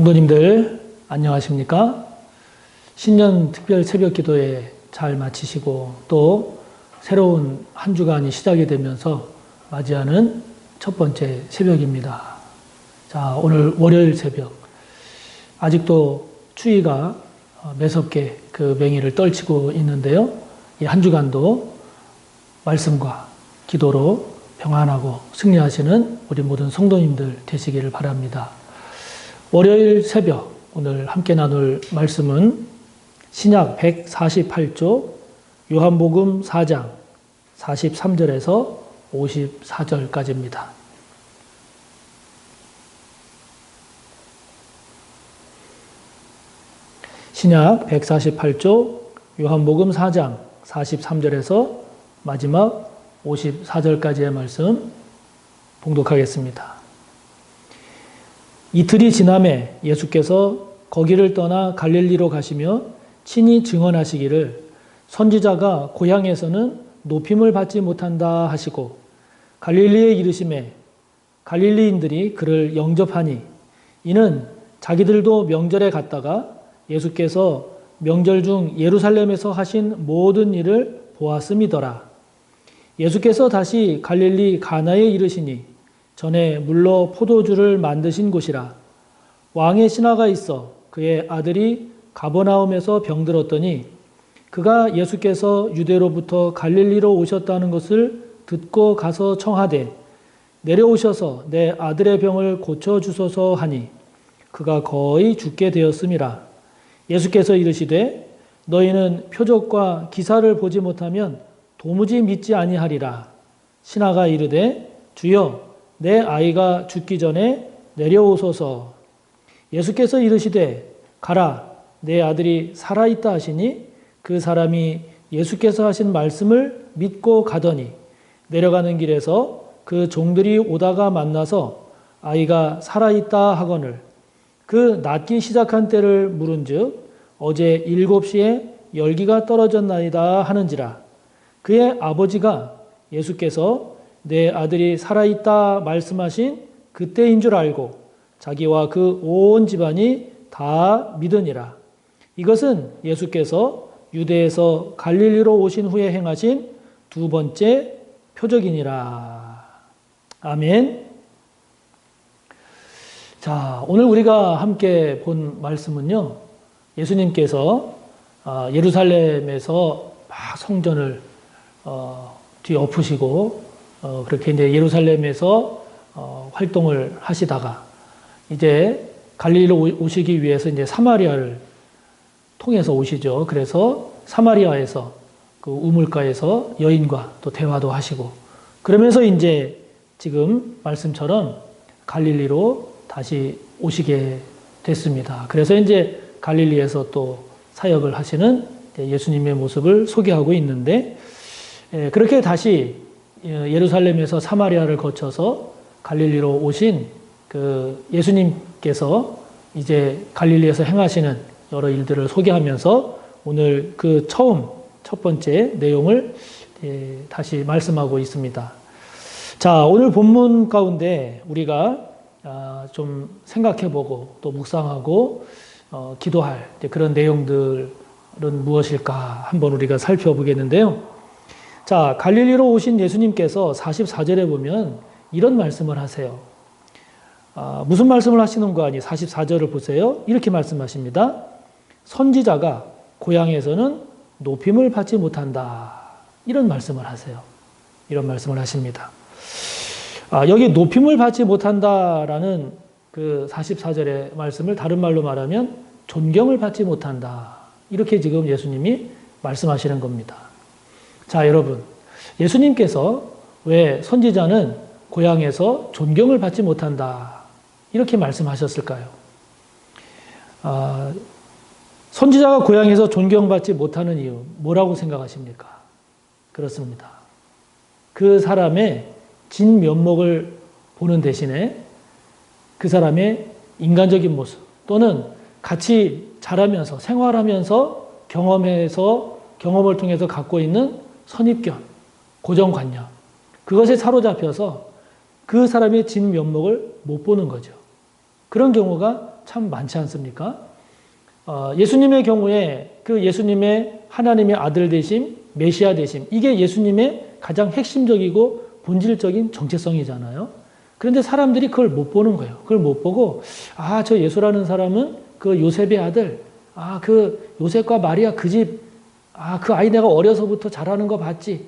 성도님들 안녕하십니까? 신년 특별 새벽 기도회 잘 마치시고 또 새로운 한 주간이 시작이 되면서 맞이하는 첫 번째 새벽입니다. 자, 오늘 월요일 새벽. 아직도 추위가 어, 매섭게 그 맹위를 떨치고 있는데요. 이 한 주간도 말씀과 기도로 평안하고 승리하시는 우리 모든 성도님들 되시기를 바랍니다. 월요일 새벽 오늘 함께 나눌 말씀은 신약 148조 요한복음 4장 43절에서 54절까지입니다. 신약 148조 요한복음 4장 43절에서 마지막 54절까지의 말씀 봉독하겠습니다. 이틀이 지남에 예수께서 거기를 떠나 갈릴리로 가시며 친히 증언하시기를 선지자가 고향에서는 높임을 받지 못한다 하시고 갈릴리에 이르심에 갈릴리인들이 그를 영접하니 이는 자기들도 명절에 갔다가 예수께서 명절 중 예루살렘에서 하신 모든 일을 보았음이더라. 예수께서 다시 갈릴리 가나에 이르시니 전에 물로 포도주를 만드신 곳이라. 왕의 신하가 있어 그의 아들이 가버나움에서 병들었더니 그가 예수께서 유대로부터 갈릴리로 오셨다는 것을 듣고 가서 청하되 내려오셔서 내 아들의 병을 고쳐 주소서 하니 그가 거의 죽게 되었음이라 예수께서 이르시되 너희는 표적과 기사를 보지 못하면 도무지 믿지 아니하리라. 신하가 이르되 주여 내 아이가 죽기 전에 내려오소서. 예수께서 이르시되 가라 내 아들이 살아 있다 하시니 그 사람이 예수께서 하신 말씀을 믿고 가더니 내려가는 길에서 그 종들이 오다가 만나서 아이가 살아 있다 하거늘. 그 낫기 시작한 때를 물은즉 어제 일곱 시에 열기가 떨어졌나이다 하는지라. 그의 아버지가 예수께서 내 아들이 살아있다 말씀하신 그때인 줄 알고 자기와 그 온 집안이 다 믿으니라. 이것은 예수께서 유대에서 갈릴리로 오신 후에 행하신 두 번째 표적이니라. 아멘. 자, 오늘 우리가 함께 본 말씀은요. 예수님께서 아, 예루살렘에서 막 성전을 어, 뒤엎으시고 어, 그렇게 이제 예루살렘에서 어, 활동을 하시다가 이제 갈릴리로 오시기 위해서 이제 사마리아를 통해서 오시죠. 그래서 사마리아에서 그 우물가에서 여인과 또 대화도 하시고 그러면서 이제 지금 말씀처럼 갈릴리로 다시 오시게 됐습니다. 그래서 이제 갈릴리에서 또 사역을 하시는 예수님의 모습을 소개하고 있는데 예, 그렇게 다시 예루살렘에서 사마리아를 거쳐서 갈릴리로 오신 그 예수님께서 이제 갈릴리에서 행하시는 여러 일들을 소개하면서 오늘 그 처음 첫 번째 내용을 예, 다시 말씀하고 있습니다. 자, 오늘 본문 가운데 우리가 아, 좀 생각해보고 또 묵상하고 어, 기도할 그런 내용들은 무엇일까 한번 우리가 살펴보겠는데요. 자, 갈릴리로 오신 예수님께서 44절에 보면 이런 말씀을 하세요. 아, 무슨 말씀을 하시는 거 아니? 44절을 보세요. 이렇게 말씀하십니다. 선지자가 고향에서는 높임을 받지 못한다. 이런 말씀을 하세요. 이런 말씀을 하십니다. 아, 여기 높임을 받지 못한다라는 그 44절의 말씀을 다른 말로 말하면 존경을 받지 못한다. 이렇게 지금 예수님이 말씀하시는 겁니다. 자, 여러분. 예수님께서 왜 선지자는 고향에서 존경을 받지 못한다. 이렇게 말씀하셨을까요? 아, 선지자가 고향에서 존경받지 못하는 이유, 뭐라고 생각하십니까? 그렇습니다. 그 사람의 진 면목을 보는 대신에 그 사람의 인간적인 모습 또는 같이 자라면서 생활하면서 경험해서 경험을 통해서 갖고 있는 선입견, 고정관념 그것에 사로잡혀서 그 사람의 진 면목을 못 보는 거죠. 그런 경우가 참 많지 않습니까? 어, 예수님의 경우에 그 예수님의 하나님의 아들 되심, 메시아 되심, 이게 예수님의 가장 핵심적이고 본질적인 정체성이잖아요. 그런데 사람들이 그걸 못 보는 거예요. 그걸 못 보고, 아, 저 예수라는 사람은 그 요셉의 아들, 아, 그 요셉과 마리아 그 집, 아, 그 아이 내가 어려서부터 자라는 거 봤지.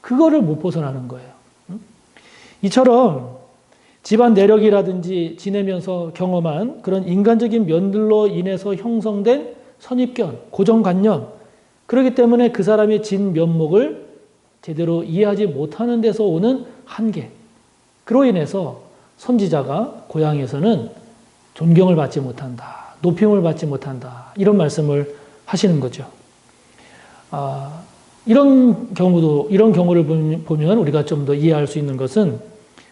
그거를 못 벗어나는 거예요. 응? 이처럼 집안 내력이라든지 지내면서 경험한 그런 인간적인 면들로 인해서 형성된 선입견, 고정관념, 그렇기 때문에 그 사람의 진 면목을 제대로 이해하지 못하는 데서 오는 한계. 그로 인해서 선지자가 고향에서는 존경을 받지 못한다. 높임을 받지 못한다. 이런 말씀을 하시는 거죠. 아, 이런 경우도, 이런 경우를 보면 우리가 좀 더 이해할 수 있는 것은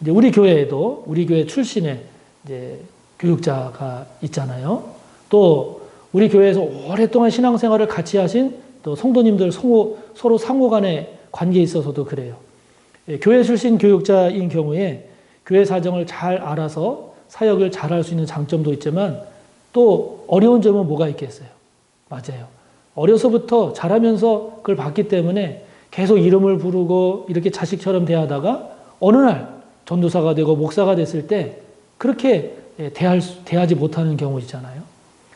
이제 우리 교회에도 우리 교회 출신의 이제 교육자가 있잖아요. 또 우리 교회에서 오랫동안 신앙생활을 같이 하신 또 성도님들 서로, 서로 상호 간의 관계에 있어서도 그래요. 예, 교회 출신 교육자인 경우에 교회 사정을 잘 알아서 사역을 잘 할 수 있는 장점도 있지만 또 어려운 점은 뭐가 있겠어요? 맞아요. 어려서부터 자라면서 그걸 봤기 때문에 계속 이름을 부르고 이렇게 자식처럼 대하다가 어느 날 전도사가 되고 목사가 됐을 때 그렇게 예, 대할, 대하지 못하는 경우 있잖아요.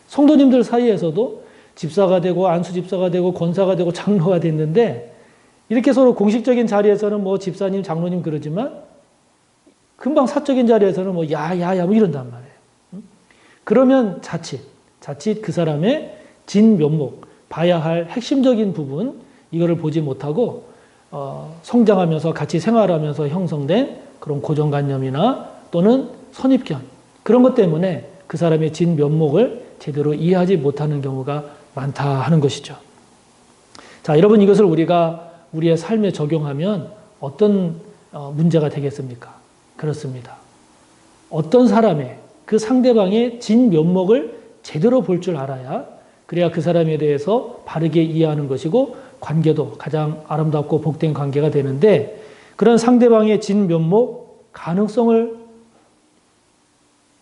성도님들 사이에서도 집사가 되고 안수 집사가 되고 권사가 되고 장로가 됐는데 이렇게 서로 공식적인 자리에서는 뭐 집사님, 장로님 그러지만 금방 사적인 자리에서는 뭐 야 야 야 뭐 이런단 말이에요. 그러면 자칫 자칫 그 사람의 진 면목 봐야 할 핵심적인 부분 이거를 보지 못하고 어, 성장하면서 같이 생활하면서 형성된 그런 고정관념이나 또는 선입견 그런 것 때문에 그 사람의 진 면목을 제대로 이해하지 못하는 경우가 많다 하는 것이죠. 자, 여러분 이것을 우리가 우리의 삶에 적용하면 어떤 어, 문제가 되겠습니까? 그렇습니다. 어떤 사람의 그 상대방의 진 면목을 제대로 볼 줄 알아야 그래야 그 사람에 대해서 바르게 이해하는 것이고 관계도 가장 아름답고 복된 관계가 되는데 그런 상대방의 진 면목 가능성을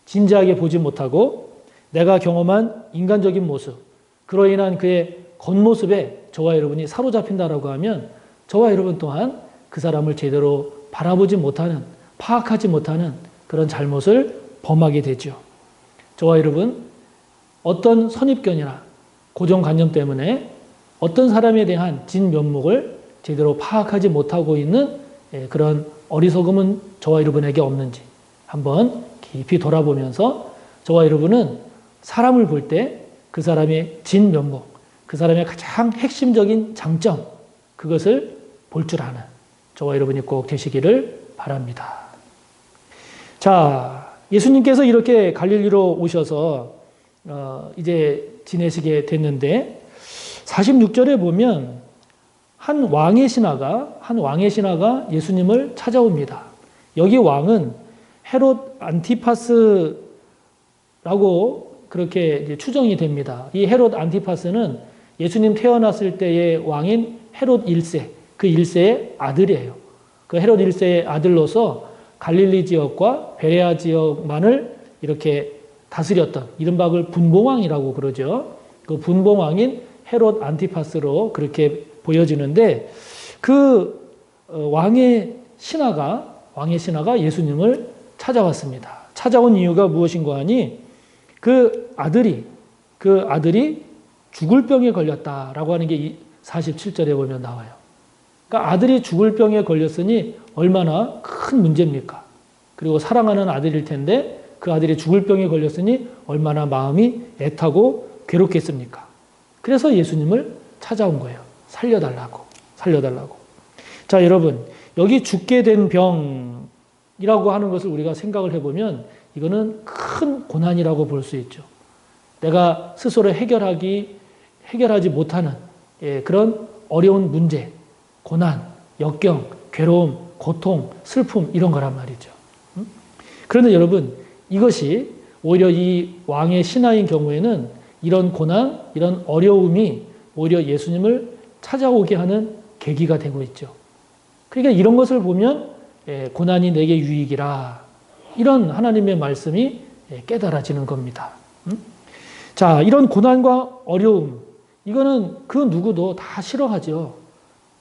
진지하게 보지 못하고 내가 경험한 인간적인 모습 그로 인한 그의 겉모습에 저와 여러분이 사로잡힌다라고 하면 저와 여러분 또한 그 사람을 제대로 바라보지 못하는 파악하지 못하는 그런 잘못을 범하게 되죠. 저와 여러분 어떤 선입견이나 고정관념 때문에 어떤 사람에 대한 진면목을 제대로 파악하지 못하고 있는 예, 그런 어리석음은 저와 여러분에게 없는지 한번 깊이 돌아보면서 저와 여러분은 사람을 볼 때 그 사람의 진면목, 그 사람의 가장 핵심적인 장점, 그것을 볼 줄 아는 저와 여러분이 꼭 되시기를 바랍니다. 자, 예수님께서 이렇게 갈릴리로 오셔서 어, 이제 지내시게 됐는데 46절에 보면 한 왕의 신하가 한 왕의 신하가 예수님을 찾아옵니다. 여기 왕은 헤롯 안티파스라고 그렇게 추정이 됩니다. 이 헤롯 안티파스는 예수님 태어났을 때의 왕인 헤롯 1세, 그 1세의 아들이에요. 그 헤롯 1세의 아들로서 갈릴리 지역과 베레아 지역만을 이렇게 다스렸던 이른바 그 분봉왕이라고 그러죠. 그 분봉왕인 헤롯 안티파스로 그렇게 보여지는데 그 어, 왕의 신하가 왕의 신하가 예수님을 찾아왔습니다. 찾아온 이유가 무엇인가 하니 그 아들이 그 아들이 죽을 병에 걸렸다라고 하는 게 47절에 보면 나와요. 그러니까 아들이 죽을 병에 걸렸으니 얼마나 큰 문제입니까? 그리고 사랑하는 아들일 텐데 그 아들이 죽을 병에 걸렸으니 얼마나 마음이 애타고 괴롭겠습니까? 그래서 예수님을 찾아온 거예요. 살려달라고. 살려달라고. 자, 여러분. 여기 죽게 된 병이라고 하는 것을 우리가 생각을 해보면 이거는 큰 고난이라고 볼 수 있죠. 내가 스스로 해결하기, 해결하지 못하는 예, 그런 어려운 문제, 고난, 역경, 괴로움, 고통, 슬픔, 이런 거란 말이죠. 그런데 여러분, 이것이 오히려 이 왕의 신하인 경우에는 이런 고난, 이런 어려움이 오히려 예수님을 찾아오게 하는 계기가 되고 있죠. 그러니까 이런 것을 보면 예, 고난이 내게 유익이라 이런 하나님의 말씀이 예, 깨달아지는 겁니다. 음? 자, 이런 고난과 어려움, 이거는 그 누구도 다 싫어하죠.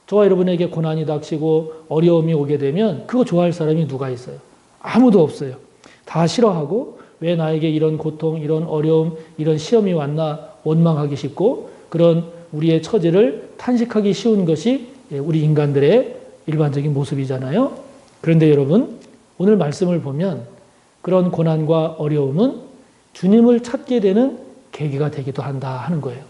저와 여러분에게 고난이 닥치고 어려움이 오게 되면 그거 좋아할 사람이 누가 있어요? 아무도 없어요. 다 싫어하고 왜 나에게 이런 고통, 이런 어려움, 이런 시험이 왔나 원망하기 쉽고 그런 우리의 처지를 탄식하기 쉬운 것이 예, 우리 인간들의 일반적인 모습이잖아요. 그런데 여러분, 오늘 말씀을 보면 그런 고난과 어려움은 주님을 찾게 되는 계기가 되기도 한다 하는 거예요.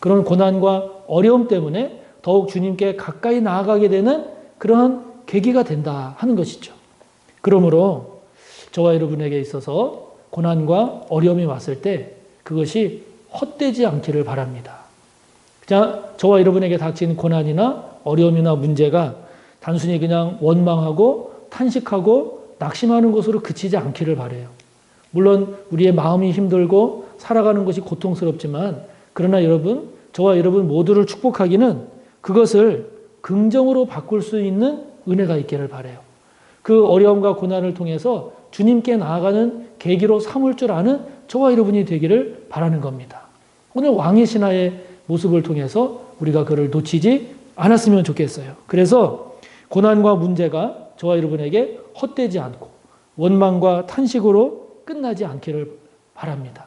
그런 고난과 어려움 때문에 더욱 주님께 가까이 나아가게 되는 그러한 계기가 된다 하는 것이죠. 그러므로 저와 여러분에게 있어서 고난과 어려움이 왔을 때 그것이 헛되지 않기를 바랍니다. 그냥 저와 여러분에게 닥친 고난이나 어려움이나 문제가 단순히 그냥 원망하고 탄식하고 낙심하는 것으로 그치지 않기를 바래요. 물론 우리의 마음이 힘들고 살아가는 것이 고통스럽지만 그러나 여러분 저와 여러분 모두를 축복하기는 그것을 긍정으로 바꿀 수 있는 은혜가 있기를 바래요. 그 어려움과 고난을 통해서 주님께 나아가는 계기로 삼을 줄 아는 저와 여러분이 되기를 바라는 겁니다. 오늘 왕의 신하의 모습을 통해서 우리가 그를 놓치지 않았으면 좋겠어요. 그래서 고난과 문제가 저와 여러분에게 헛되지 않고 원망과 탄식으로 끝나지 않기를 바랍니다.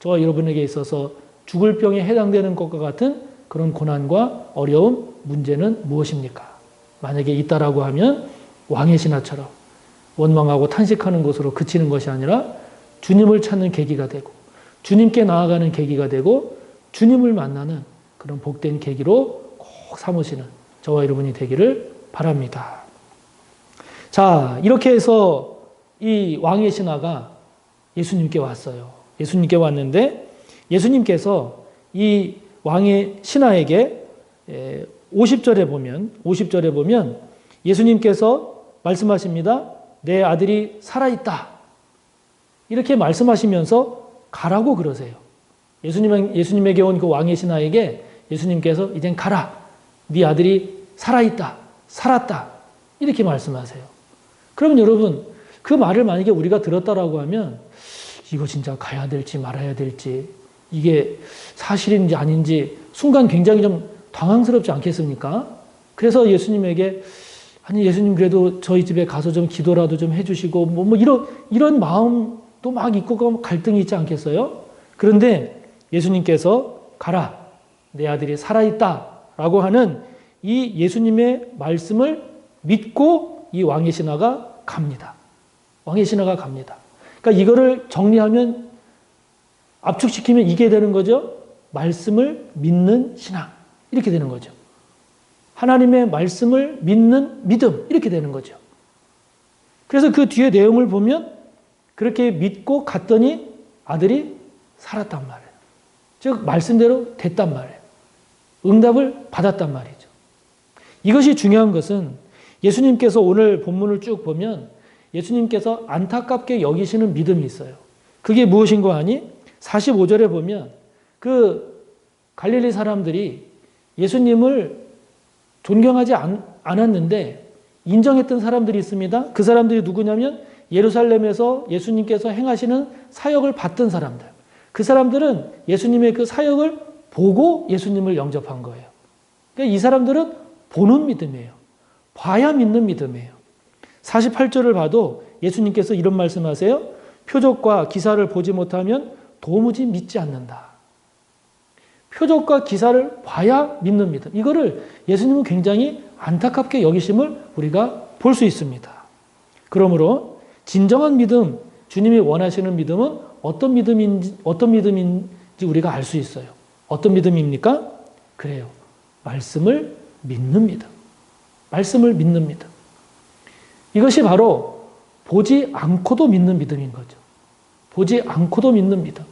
저와 여러분에게 있어서 죽을 병에 해당되는 것과 같은 그런 고난과 어려움, 문제는 무엇입니까? 만약에 있다라고 하면 왕의 신하처럼 원망하고 탄식하는 것으로 그치는 것이 아니라 주님을 찾는 계기가 되고 주님께 나아가는 계기가 되고 주님을 만나는 그런 복된 계기로 꼭 삼으시는 저와 여러분이 되기를 바랍니다. 자, 이렇게 해서 이 왕의 신하가 예수님께 왔어요. 예수님께 왔는데 예수님께서 이 왕의 신하에게 50절에 보면 50절에 보면 예수님께서 말씀하십니다. 내 아들이 살아있다. 이렇게 말씀하시면서 가라고 그러세요. 예수님, 예수님에게 온 그 왕의 신하에게 예수님께서 이젠 가라. 네 아들이 살아있다. 살았다. 이렇게 말씀하세요. 그러면 여러분, 그 말을 만약에 우리가 들었다라고 하면 이거 진짜 가야 될지 말아야 될지 이게 사실인지 아닌지 순간 굉장히 좀 당황스럽지 않겠습니까? 그래서 예수님에게 아니 예수님 그래도 저희 집에 가서 좀 기도라도 좀 해주시고 뭐, 뭐 이런 이런 마음도 막 있고 갈등이 있지 않겠어요? 그런데 예수님께서 가라 내 아들이 살아 있다라고 하는 이 예수님의 말씀을 믿고 이 왕의 신하가 갑니다. 왕의 신하가 갑니다. 그러니까 이거를 정리하면 압축시키면 이게 되는 거죠. 말씀을 믿는 신앙. 이렇게 되는 거죠. 하나님의 말씀을 믿는 믿음. 이렇게 되는 거죠. 그래서 그 뒤에 내용을 보면 그렇게 믿고 갔더니 아들이 살았단 말이에요. 즉, 말씀대로 됐단 말이에요. 응답을 받았단 말이죠. 이것이 중요한 것은 예수님께서 오늘 본문을 쭉 보면 예수님께서 안타깝게 여기시는 믿음이 있어요. 그게 무엇인가 하니 45절에 보면 그 갈릴리 사람들이 예수님을 존경하지 않, 않았는데 인정했던 사람들이 있습니다. 그 사람들이 누구냐면 예루살렘에서 예수님께서 행하시는 사역을 받던 사람들. 그 사람들은 예수님의 그 사역을 보고 예수님을 영접한 거예요. 그러니까 이 사람들은 보는 믿음이에요. 봐야 믿는 믿음이에요. 48절을 봐도 예수님께서 이런 말씀하세요. 표적과 기사를 보지 못하면 도무지 믿지 않는다. 표적과 기사를 봐야 믿는 믿음. 이거를 예수님은 굉장히 안타깝게 여기심을 우리가 볼 수 있습니다. 그러므로 진정한 믿음, 주님이 원하시는 믿음은 어떤 믿음인지, 어떤 믿음인지 우리가 알 수 있어요. 어떤 믿음입니까? 그래요. 말씀을 믿는 믿음. 말씀을 믿는 믿음. 이것이 바로 보지 않고도 믿는 믿음인 거죠. 보지 않고도 믿는 믿음.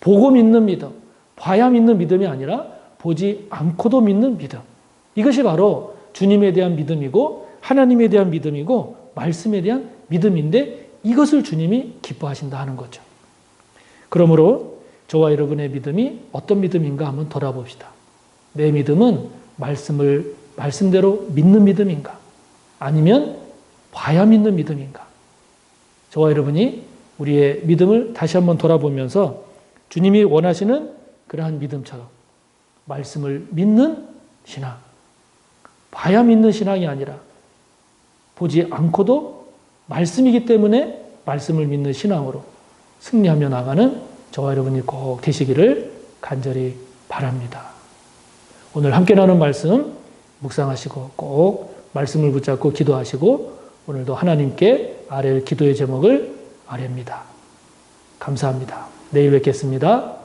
보고 믿는 믿음. 봐야 믿는 믿음이 아니라 보지 않고도 믿는 믿음. 이것이 바로 주님에 대한 믿음이고 하나님에 대한 믿음이고 말씀에 대한 믿음인데 이것을 주님이 기뻐하신다 하는 거죠. 그러므로 저와 여러분의 믿음이 어떤 믿음인가 한번 돌아봅시다. 내 믿음은 말씀을 말씀대로 믿는 믿음인가? 아니면 봐야 믿는 믿음인가? 저와 여러분이 우리의 믿음을 다시 한번 돌아보면서 주님이 원하시는 그러한 믿음처럼 말씀을 믿는 신앙. 봐야 믿는 신앙이 아니라 보지 않고도 말씀이기 때문에 말씀을 믿는 신앙으로 승리하며 나가는 저와 여러분이 꼭 되시기를 간절히 바랍니다. 오늘 함께 나눈 말씀 묵상하시고 꼭 말씀을 붙잡고 기도하시고 오늘도 하나님께 아뢰 기도의 제목을 아뢰입니다. 감사합니다. 내일 뵙겠습니다.